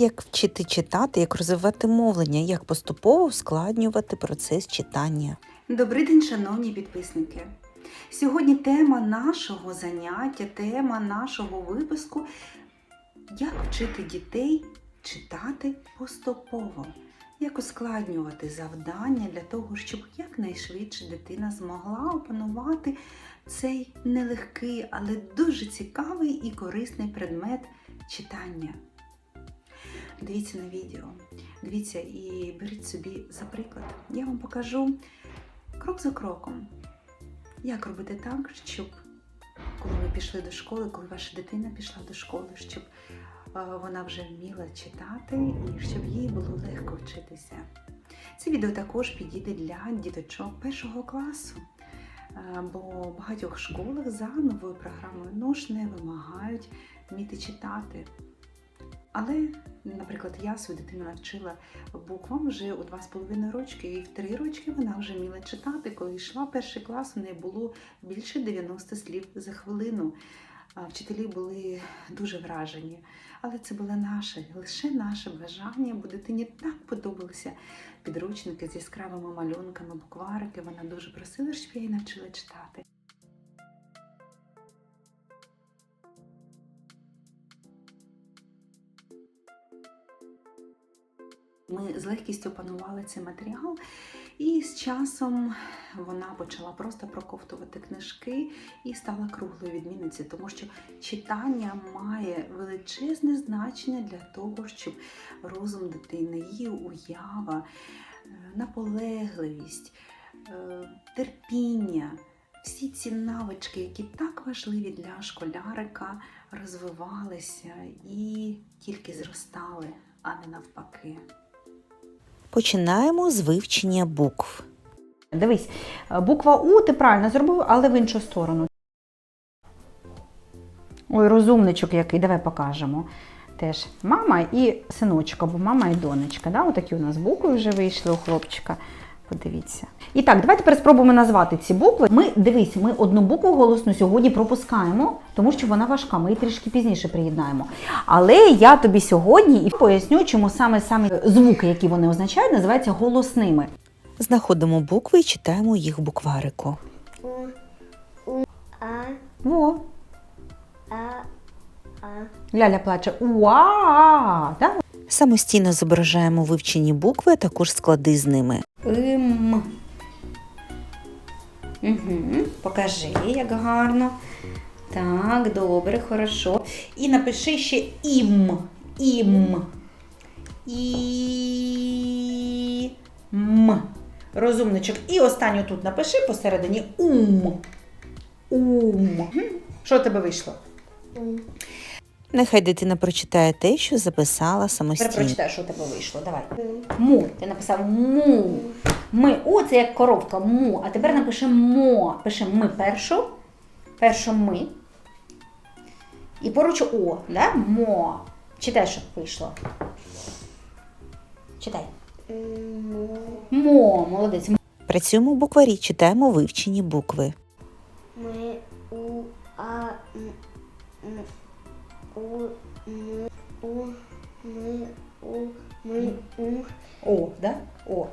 Як вчити читати, як розвивати мовлення, як поступово ускладнювати процес читання. Добрий день, шановні підписники. Сьогодні тема нашого заняття, тема нашого випуску як вчити дітей читати поступово, як ускладнювати завдання для того, щоб якнайшвидше дитина змогла опанувати цей нелегкий, але дуже цікавий і корисний предмет читання. Дивіться на відео, дивіться і беріть собі за приклад. Я вам покажу крок за кроком. Як робити так, щоб коли ви пішли до школи, коли ваша дитина пішла до школи, щоб е, вона вже вміла читати і щоб їй було легко вчитися. Це відео також підійде для діточок першого класу, е, бо в багатьох школах за новою програмою НОШ не вимагають вміти читати. Але, наприклад, я свою дитину навчила буквам вже у два з половиною рочки, і в три рочки вона вже вміла читати. Коли йшла перший клас, у неї було більше 90 слів за хвилину. Вчителі були дуже вражені. Але це було наше, лише наше бажання, бо дитині так подобалися підручники з яскравими малюнками, букварики. Вона дуже просила, щоб я її навчила читати. Ми з легкістю опанували цей матеріал, і з часом вона почала просто проковтувати книжки і стала круглою відмінницею, тому що читання має величезне значення для того, щоб розум дитини, її уява, е, наполегливість, е, терпіння. Всі ці навички, які так важливі для школярика, розвивалися і тільки зростали, а не навпаки. Починаємо з вивчення букв. Дивись, буква У ти правильно зробив, але в іншу сторону. Ой, розумничок який, давай покажемо. Теж мама і синочка, або мама і донечка. Да? Отакі у нас букви вже вийшли у хлопчика. Подивіться. І так, давайте тепер спробуємо назвати ці букви. Ми дивись, ми одну букву голосну сьогодні пропускаємо, тому що вона важка. Ми її трішки пізніше приєднаємо. Але я тобі сьогодні і поясню, чому саме саме звуки, які вони означають, називаються голосними. Знаходимо букви і читаємо їх букварику. У, у, а, Во, а, а. Ляля плаче уа. Самостійно зображаємо вивчені букви, а також склади з ними. Угу. Покажи, як гарно. Так, добре, хорошо. І напиши ще ім. Ім. І. М. Розумничок. І останню тут напиши посередині ум. Ум. Що у тебе вийшло? Нехай дитина прочитає те, що записала Тепер самостійно. прочитай, що у тебе вийшло. Давай. Му. Ти написав му. Ми. У це як коровка. Му. А тепер напиши мо. Пиши ми першу. Першу ми. І поруч о. Да? Мо. Читай, що вийшло. Читай. Мо. Молодець. Працюємо в букварі, читаємо вивчені букви. Ми, у, а, м, м, у, м, у, ми, у, ми, у, О, да? О.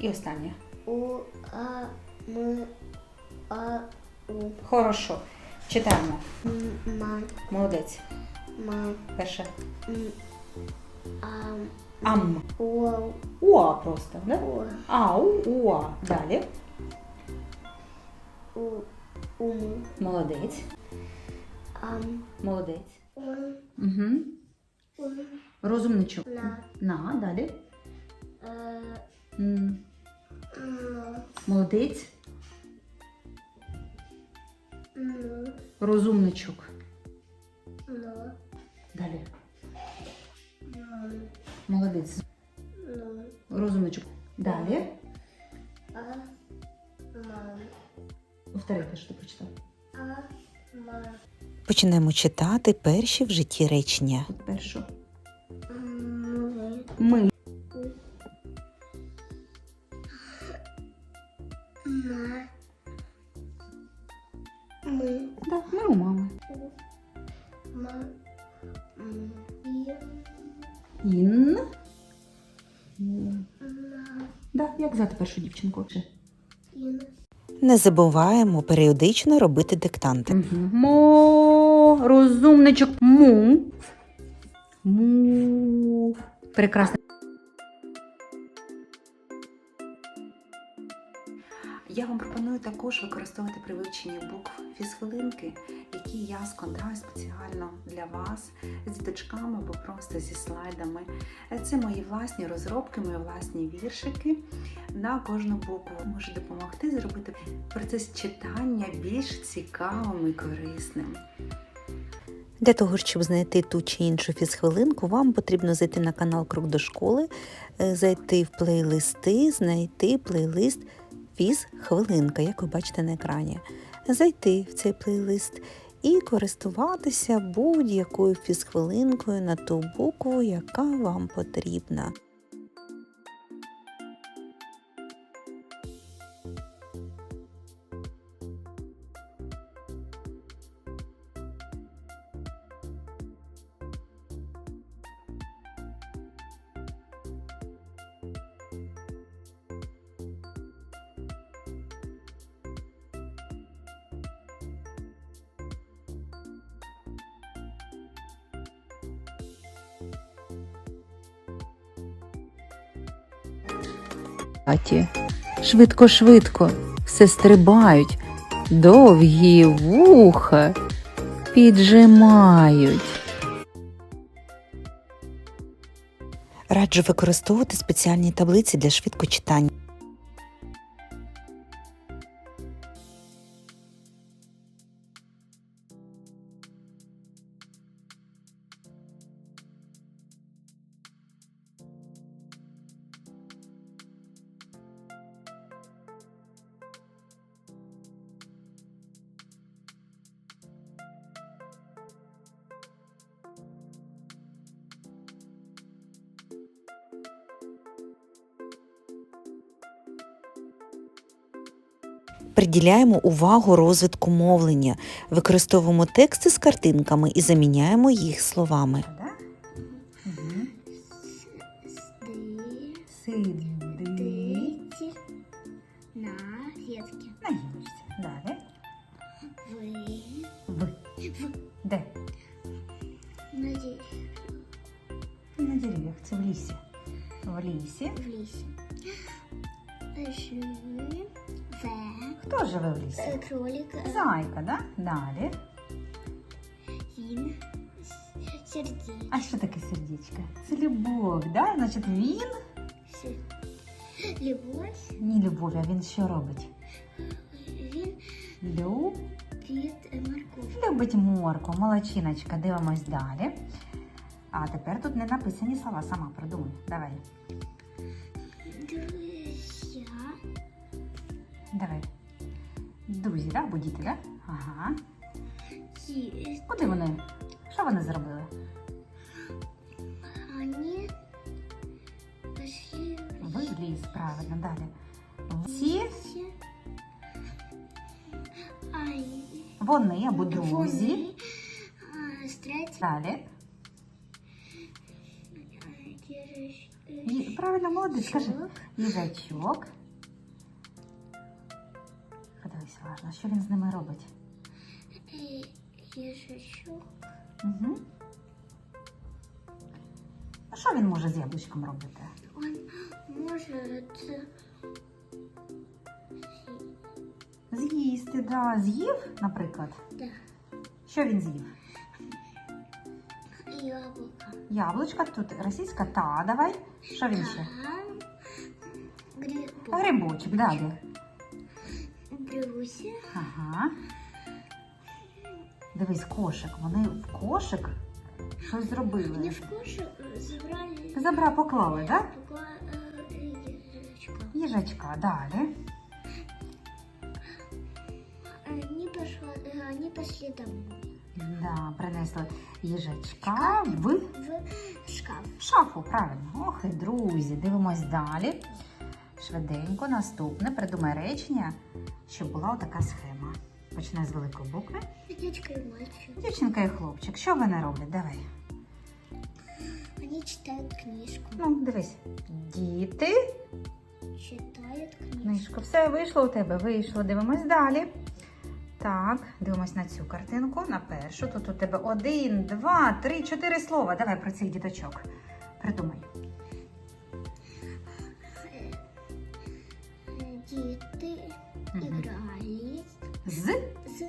І останнє. у, а, ми, а, у, Хорошо. Читаємо. м, ма, Молодець. ма, Перше. м, ам, Ам. у, Уа просто, да? у, Ау, уа. Далі. у, ум, Молодець. ам, Молодець. Ум, Угу. ум, Розумничок. на, На, далі. е, М, м, Молодець. м, Розумничок. на, Далі. м, Молодець. м, Розумничок. Далі. а, ма, Повтори що ти прочитав. а, ма, Починаємо читати перші в житті речення. Першу. Ми. ма, ми, Да, ми у мами. ма, м, Ін. Да, як звати першу дівчинку? Ін. Не забуваємо періодично робити диктанти. Мгм. Розумничок. Му. Му. Прекрасно. Я вам пропоную також використовувати при вивченні букв фізхвилинки, які я складаю спеціально для вас з діточками або просто зі слайдами. Це мої власні розробки, мої власні віршики. На кожну букву може допомогти зробити процес читання більш цікавим і корисним. Для того, щоб знайти ту чи іншу фізхвилинку, вам потрібно зайти на канал Крок до школи, е, зайти в плейлисти, знайти плейлист Фізхвилинка, як ви бачите на екрані. Зайти в цей плейлист і користуватися будь-якою фізхвилинкою на ту букву, яка вам потрібна. Хаті. Швидко, швидко, все стрибають, довгі вуха піджимають. Раджу використовувати спеціальні таблиці для швидкочитання. Приділяємо увагу розвитку мовлення, використовуємо тексти з картинками і заміняємо їх словами. Де? На де- На дерев'ях. Це в лісі. В лісі. в лесе. Живы. Хто живе в лісі? Э, Кролик. э, Зайка, да? Далі. Він. Сердечко. А що таке сердечко? Це любов, да? Значить він. Любовь. Ні, любов, а він що робить? Він Люб. морковку. Любить морку, молодчиночка, дивимось далі. А тепер тут не написані слова, сама придумай. Давай. Друзья. Давай. Друзі, да? Або діти, да? Ага. Куди вони? Що вони зробили? Они пошли В ліс, правильно, далі. Всі вони або друзі. Вони, Далі. Правильно, молодець, скажи. Їжачок. Уважно, що він з ними робить. Е, Їжачок. Угу. А що він може з яблучком робити? Он может З'їсти, да. З'їв, наприклад. да, Що він з'їв? яблоко. Яблучка, тут російська та, давай. Що він ще? Грибочок, далі. Друзі. Ага. Дивись, кошик. Вони в кошик щось зробили. в кошек забрали. Забра поклали, так? Да? Пока, э, їжачка. Їжачка, далі. Они, пошло, э, они пошли домой. Да, принесли їжачка в В шкаф. шафу, правильно. Ох і друзі, дивимось далі. Швиденько, наступне. Придумай речення, щоб була така схема. Почне з великої букви. Дівчинка і мальчик. Дівчинка і хлопчик. Що вони роблять? Давай. Вони Они читают книжку. Ну, дивись. Діти. Читают книжку. Книжку. Все вийшло у тебе? Вийшло. Дивимось далі. Так, дивимось на цю картинку, на першу. Тут у тебе один, два, три, чотири слова. Давай про цих діточок. Придумай. Мгм. З? З.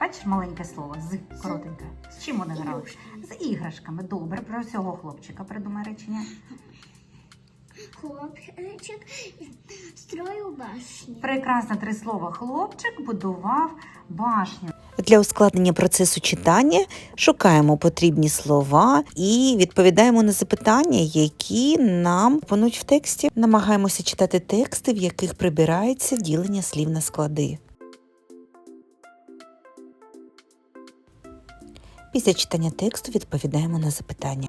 Бачиш маленьке слово з коротеньке. З чим вони грали? З іграшками. Добре, про цього хлопчика придумай речення. Хлопчик строїв башню. Прекрасно три слова. Хлопчик будував башню. Для ускладнення процесу читання шукаємо потрібні слова і відповідаємо на запитання, які нам понуть в тексті. Намагаємося читати тексти, в яких прибирається ділення слів на склади. Після читання тексту відповідаємо на запитання.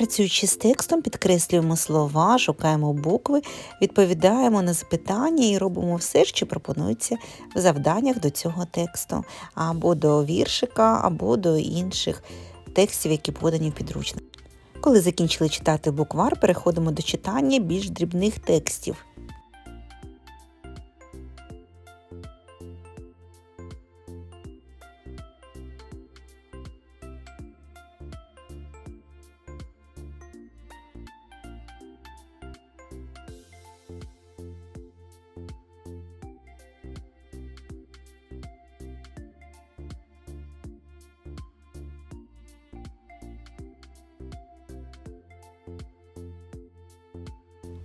Працюючи з текстом, підкреслюємо слова, шукаємо букви, відповідаємо на запитання і робимо все, що пропонується в завданнях до цього тексту, або до віршика, або до інших текстів, які подані в підручник. Коли закінчили читати буквар, переходимо до читання більш дрібних текстів.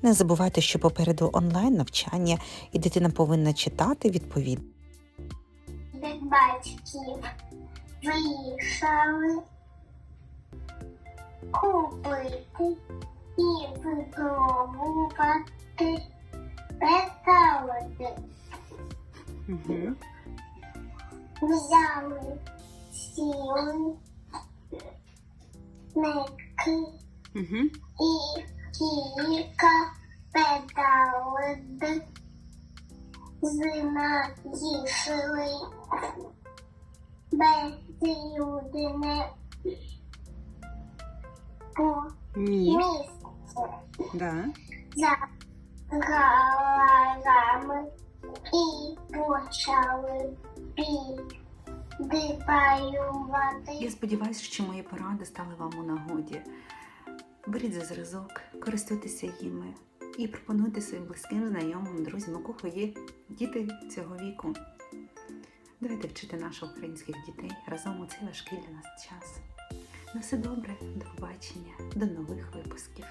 Не забувайте, що попереду онлайн навчання, і дитина повинна читати відповідно. Від батьків виїхали купити і випробувати металики. Взяли сіли нитки і кілька педалик знайшли без людини по місці Да. за галарами і почали підбаювати. Я сподіваюся, що мої поради стали вам у нагоді. Беріть за зразок, користуйтеся їми і пропонуйте своїм близьким, знайомим, друзям, у кого є діти цього віку. Давайте вчити наших українських дітей разом у цей важкий для нас час. На все добре, до побачення, до нових випусків.